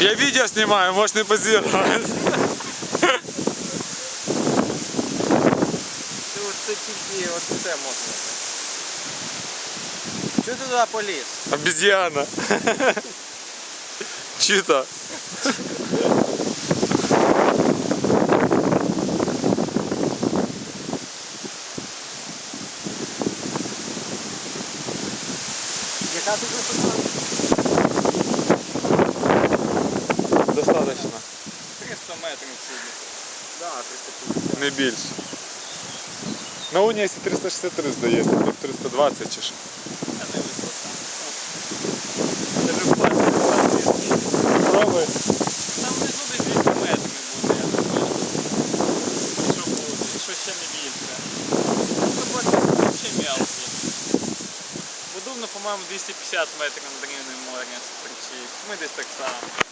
Я відео знімаю, можеш не позірувати. Це, от це тільки от це можна. Чого ти туди поліз? Обезьяна. Чита. Яка ти висота? Достаточно. 300 метрів сьогодні. Да, 350. Не більше. На уні, якщо 363 здається, тут 320 чи що. Пробуй. Там внизу десь 200 метрів буде, я думаю. Що буде, що ще не більше. Ще. Будовно, по-моєму, 250 метрів над рівнем моря. Ми десь так само.